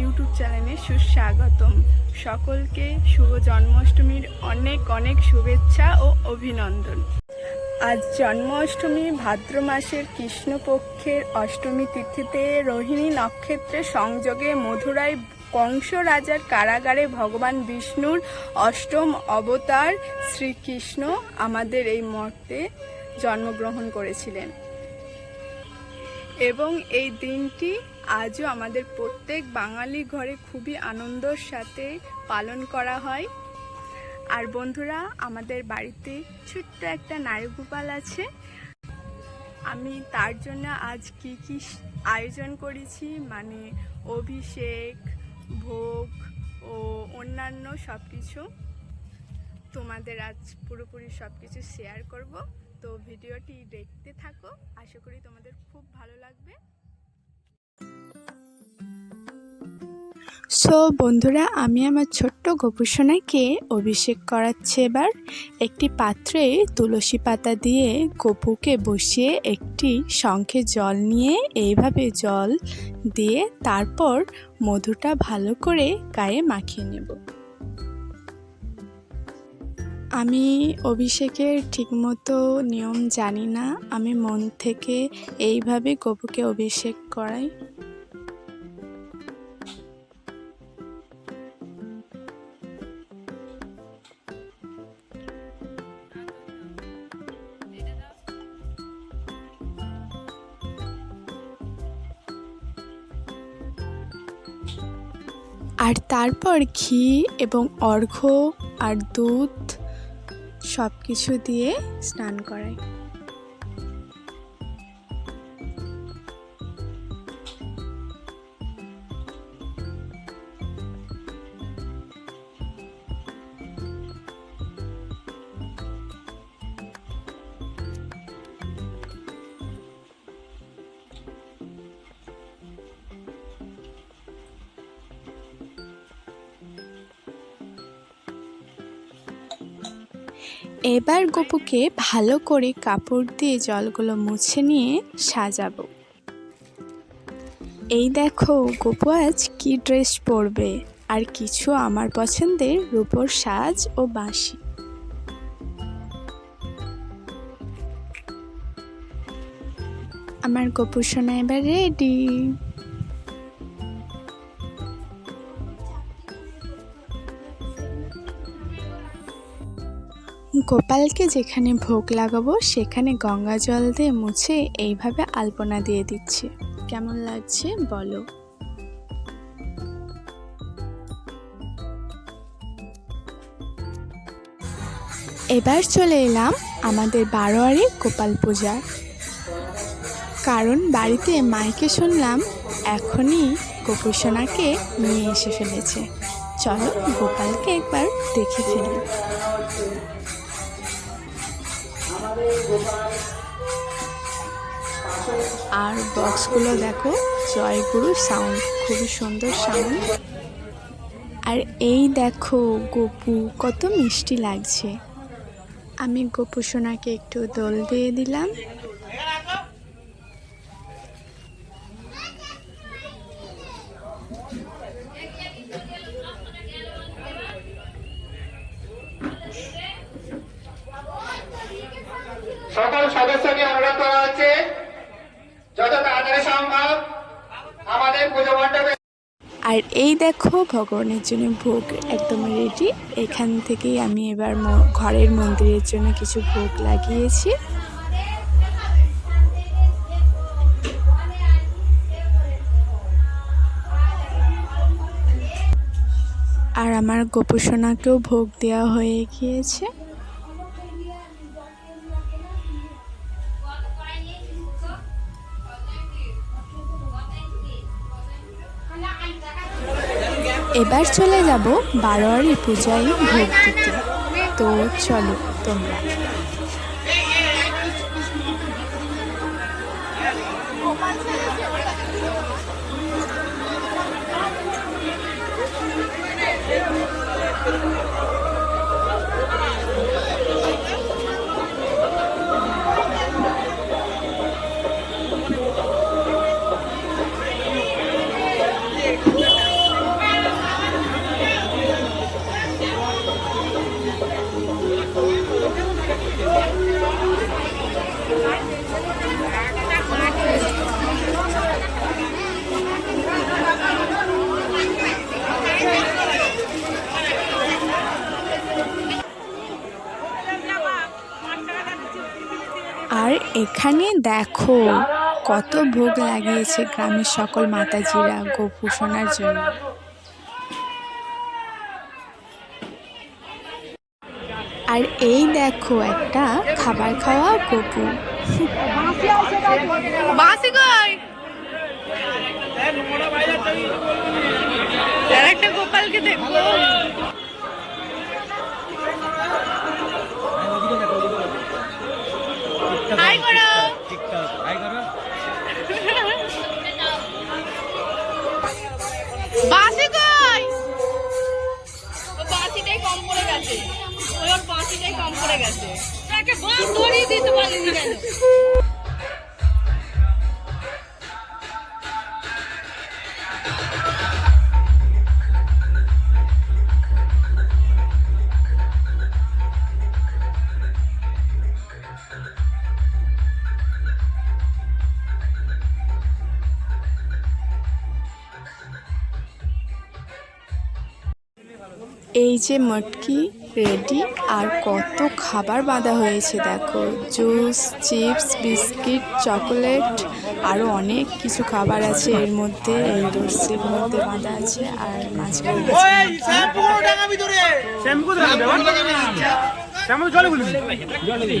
YouTube চ্যানেলে সুস্বাগতম। সকলকে শুভ জন্মাষ্টমীর অনেক অনেক শুভেচ্ছা ও অভিনন্দন। আজ জন্মাষ্টমী ভাদ্র মাসের কৃষ্ণপক্ষের অষ্টমী তিথিতে রোহিণী নক্ষত্রের সংযোগে মধুরায় কংস রাজার কারাগারে ভগবান বিষ্ণুর অষ্টম অবতার শ্রীকৃষ্ণ আমাদের এই মর্তে জন্মগ্রহণ করেছিলেন। এবং এই দিনটি আজও আমাদের প্রত্যেক বাঙালি ঘরে খুবই আনন্দর সাথে পালন করা হয়। আর বন্ধুরা, আমাদের বাড়িতে ছোট্ট একটা নারীগোপাল আছে। আমি তার জন্য আজ কি কি আয়োজন করেছি মানে অভিষেক, ভোগ ও অন্যান্য সব কিছু তোমাদের আজ পুরোপুরি সব কিছু শেয়ার করব। তো ভিডিওটি দেখতে থাকো। আশা করি তোমাদের খুব ভালো লাগবে। সো বন্ধুরা, আমি আমার ছোট্ট গোপুসোনাকে অভিষেক করাচ্ছি এবার। একটি পাত্রে তুলসী পাতা দিয়ে গপুকে বসিয়ে একটি শঙ্খে জল নিয়ে এইভাবে জল দিয়ে তারপর মধুটা ভালো করে গায়ে মাখিয়ে নেব। আমি অভিষেকের ঠিকমতো নিয়ম জানি না। আমি মন থেকে এইভাবে গপুকে অভিষেক করাই। আর তারপর ঘি এবং অর্ঘ্য আর দুধ সব কিছু দিয়ে স্নান করাই। এবার গোপুকে ভালো করে কাপড় দিয়ে জলগুলো মুছে নিয়ে সাজাবো। এই দেখো গোপু আজ কি ড্রেস পরবে, আর কিছু আমার পছন্দের রূপোর সাজ ও বাঁশি। আমার গপু সোনা এবার রেডি গোপালকে যেখানে ভোগ লাগাবো, সেখানে গঙ্গা জল দিয়ে মুছে এইভাবে আলপনা দিয়ে দিচ্ছি। কেমন লাগছে বলো? এবার চলে এলাম আমাদের বারোয়ারি গোপাল পূজার। কারণ বাড়িতে মাইকে শুনলাম এখনই গোপুসোনাকে নিয়ে এসে ফেলেছে। চলো গোপালকে একবার দেখে ফেলি। আর বক্সগুলো দেখো, জয়গুরু সাউন্ড খুবই সুন্দর সাউন্ড আর এই দেখো গপু, কত মিষ্টি লাগছে। আমি গপু সোনাকে একটু দোল দিয়ে দিলাম সকল আর এই দেখো, ভগবানের জন্য ভোগ একদম রেডি এখান থেকেই আমি এবার ঘরের মন্দিরের জন্য কিছু ভোগ লাগিয়েছি। আর আমার গোপসোনাকেও ভোগ দেওয়া হয়ে গিয়েছে। এবার চলে যাব বারোয়ারি পূজায় ভোগ দিতে। তো চলো তোমরা। এখানে দেখো, কত ভোগ লাগিয়েছে গ্রামের সকল মাতাজিরা গোপুষণার জন্য। আর এই দেখো একটা খাবার খাওয়া গপু। একটা গোপালকে দেখব। ওই ওর বাঁশিটাই কম পড়ে গেছে। তাকে বাস ধরিয়ে দিতে পারিনি কেন? এই যে মটকি রেডি আর কত খাবার বাঁধা হয়েছে দেখো। জুস চিপস বিস্কিট চকোলেট আরও অনেক কিছু খাবার আছে এর মধ্যে। এই রসির মধ্যে বাঁধা আছে আর মাঝখানে শ্যাম্পু দিয়ে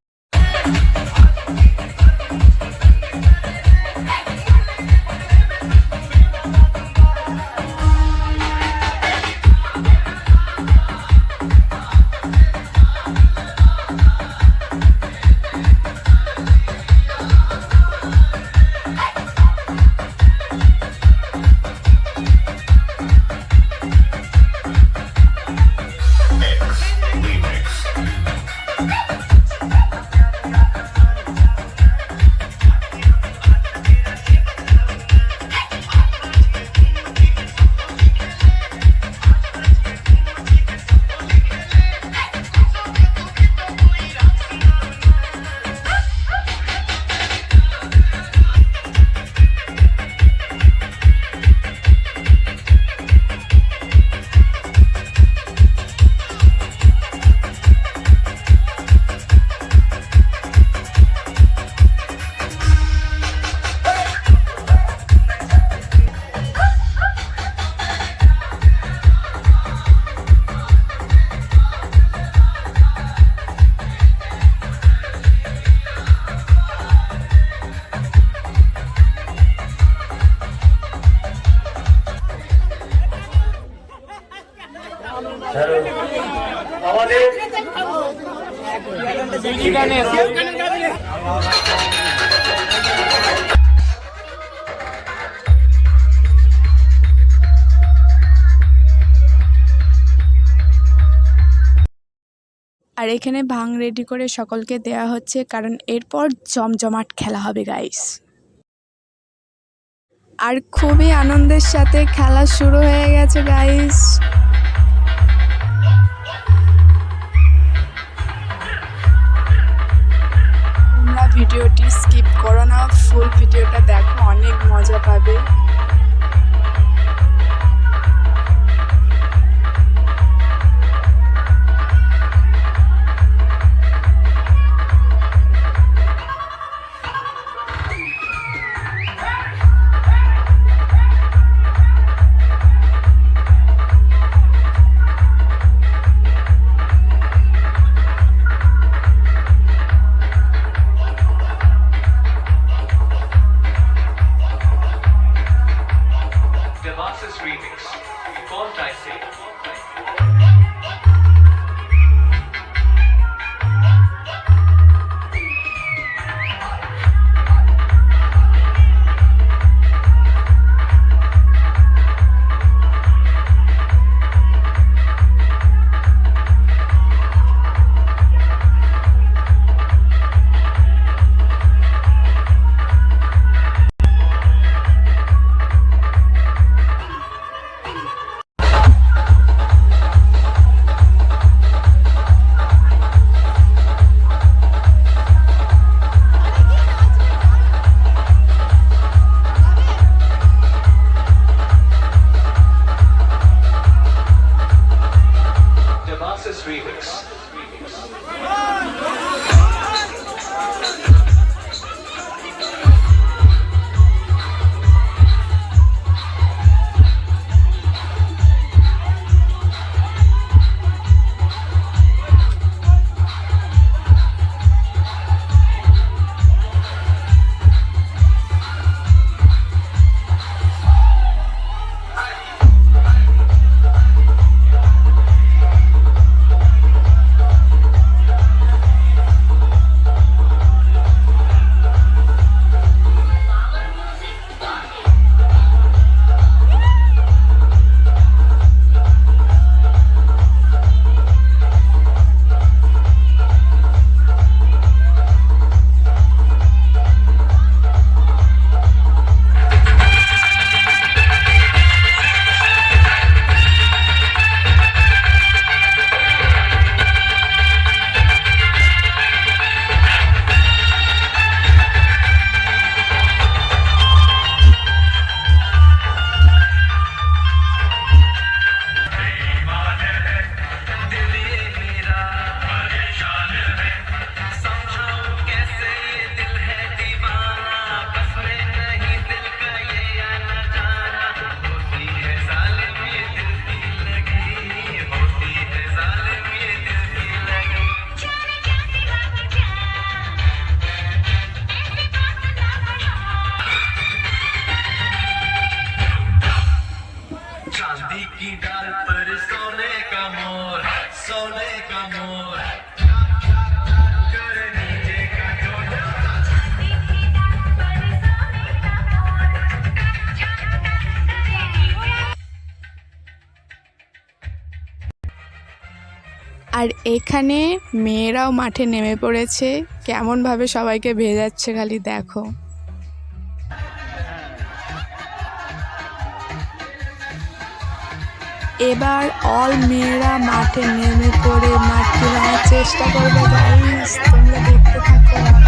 আর এখানে ভাং রেডি করে সকলকে দেয়া হচ্ছে, কারণ এরপর জমজমাট খেলা হবে গাইস আর খুবই আনন্দের সাথে খেলা শুরু হয়ে গেছে গাইস আর এখানে মেয়েরাও মাঠে নেমে পড়েছে। কেমনভাবে সবাইকে ভেজাচ্ছে খালি দেখো। এবার অল মেয়েরা মাঠে নেমে পড়ে। মাঠে ভাঙার চেষ্টা করবে তোমরা দেখতে থাকো।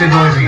Good morning.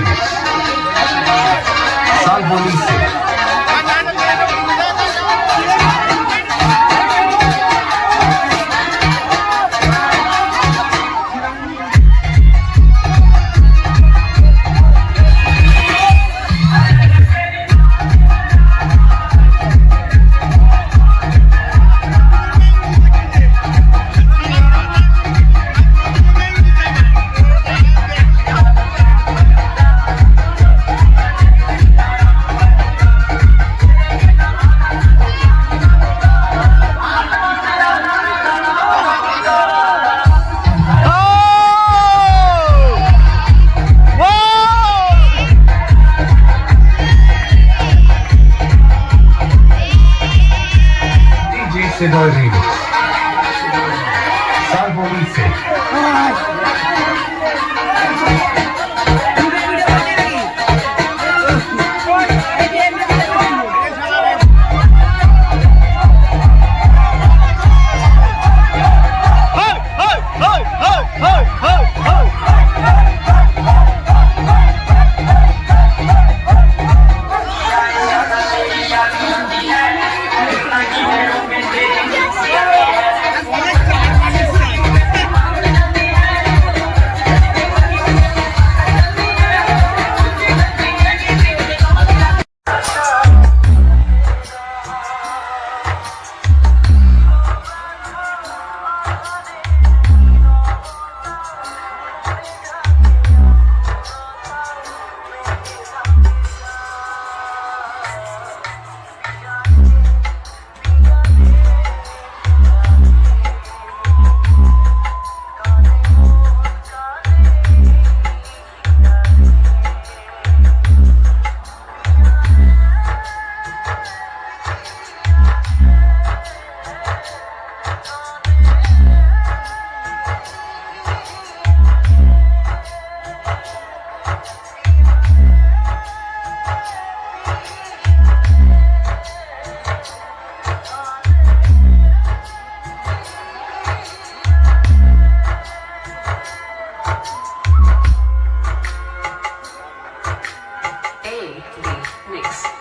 Mix.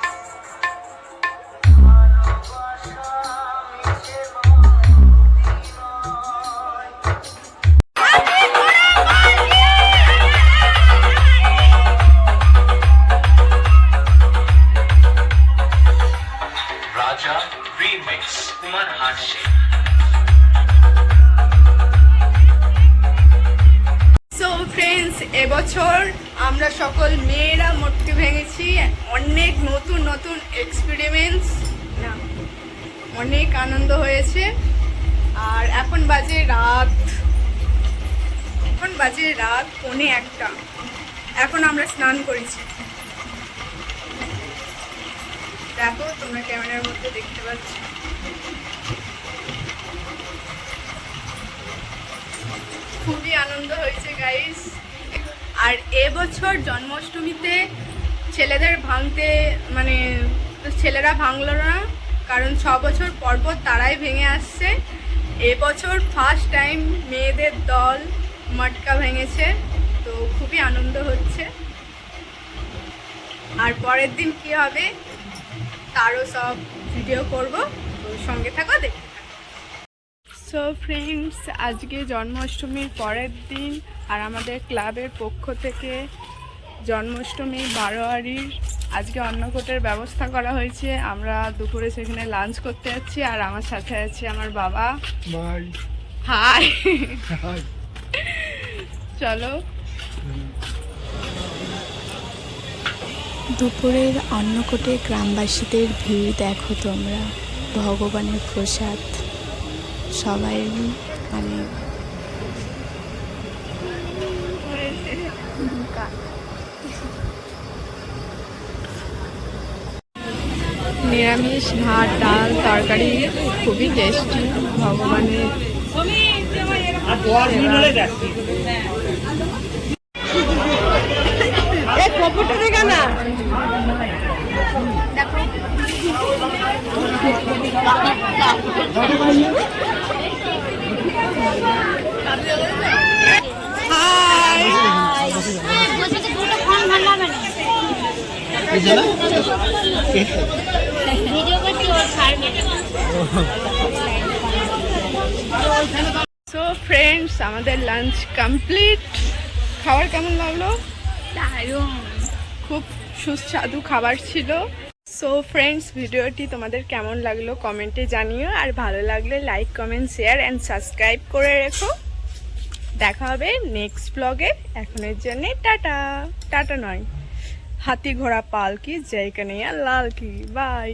এখন বাজে রাত। এখন বাজে রাত পৌনে একটা। এখন আমরা স্নান করেছি। দেখো তোমরা ক্যামেরার মধ্যে দেখতে পাচ্ছ। খুবই আনন্দ হয়েছে গাইস আর এবছর জন্মাষ্টমীতে ছেলেদের ভাঙতে মানে ছেলেরা ভাঙল না, কারণ ছ বছর পরপর তারাই ভেঙে আসছে। এবছর ফার্স্ট টাইম মেয়েদের দল মটকা ভেঙেছে, তো খুবই আনন্দ হচ্ছে। আর পরের দিন কি হবে, তারও সব ভিডিও করব, তো সঙ্গে থাকো, দেখতে সো ফ্রেন্ডস আজকে জন্মাষ্টমীর পরের দিন আর আমাদের ক্লাবের পক্ষ থেকে জন্মাষ্টমী, বারোয়ারির আজকে অন্নকূটের ব্যবস্থা করা হয়েছে। আমরা দুপুরে সেখানে লাঞ্চ করতে যাচ্ছি আর আমার সাথে আছে আমার বাবা। ভাই। হাই চলো। দুপুরের অন্নকূটে গ্রামবাসীদের ভিড় দেখো তোমরা। ভগবানের প্রসাদ। সবাই মানে নিরামিষ ভাত ডাল তরকারি খুবই টেস্টি ভগবানের আর সো ফ্রেন্ডস আমাদের লাঞ্চ কমপ্লিট খাবার কেমন লাগল? খুব সুস্বাদু খাবার ছিল। সো ফ্রেন্ডস ভিডিওটি তোমাদের কেমন লাগল কমেন্টে জানিও। আর ভালো লাগলে like comment share and subscribe করে রেখো। দেখা হবে নেক্সট ব্লগে এখনের জন্যে টাটা। টাটা নয়। হাতি ঘোড়া পাল কি জয় কানাইয়া লাল কি বাই